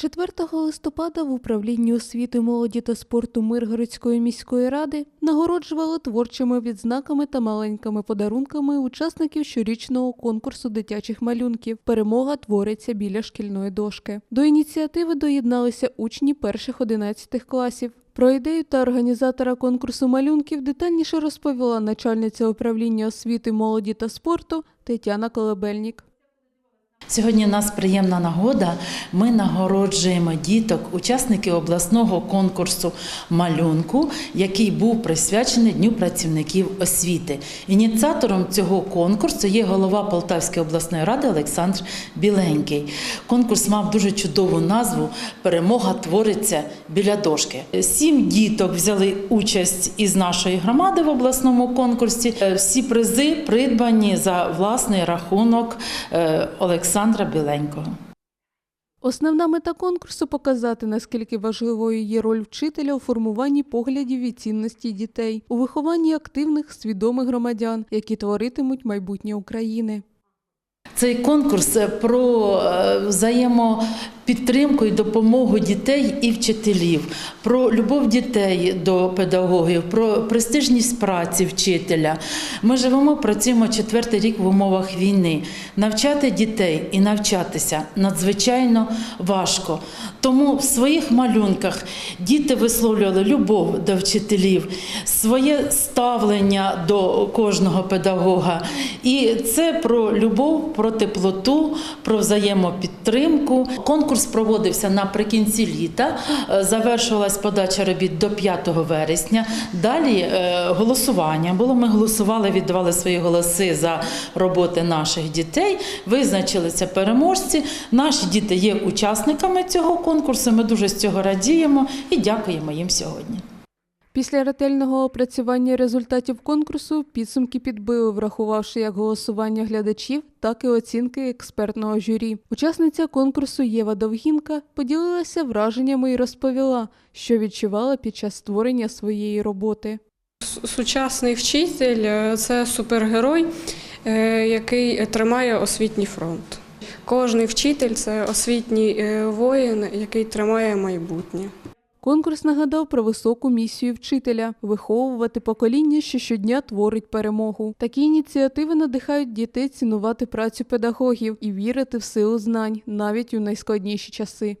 4 листопада в управлінні освіти, молоді та спорту Миргородської міської ради нагороджували творчими відзнаками та маленькими подарунками учасників щорічного конкурсу дитячих малюнків. Перемога твориться біля шкільної дошки. До ініціативи доєдналися учні перших 11 класів. Про ідею та організатора конкурсу малюнків детальніше розповіла начальниця управління освіти, молоді та спорту Тетяна Колебельнік. Сьогодні у нас приємна нагода. Ми нагороджуємо діток, учасників обласного конкурсу малюнку, який був присвячений Дню працівників освіти. Ініціатором цього конкурсу є голова Полтавської обласної ради Олександр Біленький. Конкурс мав дуже чудову назву Перемога твориться біля дошки. Сім діток взяли участь із нашої громади в обласному конкурсі. Всі призи придбані за власний рахунок е, Олександра Біленького. Основна мета конкурсу показати, наскільки важливою є роль вчителя у формуванні поглядів і цінності дітей, у вихованні активних, свідомих громадян, які творитимуть майбутнє України. Цей конкурс е, про е, взаємопідтримку і допомогу дітей і вчителів, про любов дітей до педагогів, про престижність праці вчителя. Ми живемо, працюємо четвертий рік в умовах війни. Навчати дітей і навчатися надзвичайно важко. Тому в своїх малюнках діти висловлювали любов до вчителів, своє ставлення до кожного педагога. І це про любов, про теплоту, про взаємопідтримку. Конкурс проводився наприкінці літа. Е, Завершувалась подача робіт до 5 вересня. Далі е, голосування було. Ми голосували, віддавали свої голоси за роботи наших дітей. Визначилися переможці. Наші діти є учасниками цього конкурсу. Ми дуже з цього радіємо і дякуємо їм сьогодні. Після ретельного опрацювання результатів конкурсу підсумки підбили, врахувавши як голосування глядачів, так і оцінки експертного журі. Учасниця конкурсу Єва Довгінка поділилася враженнями і розповіла, що відчувала під час створення своєї роботи. Сучасний вчитель е, це супергерой, е, який тримає освітній фронт. Кожний вчитель це освітній е, воїн, який тримає майбутнє. Конкурс нагадав про високу місію вчителя виховувати покоління, що щодня творить перемогу. Такі ініціативи надихають дітей цінувати працю педагогів і вірити в силу знань навіть у найскладніші часи.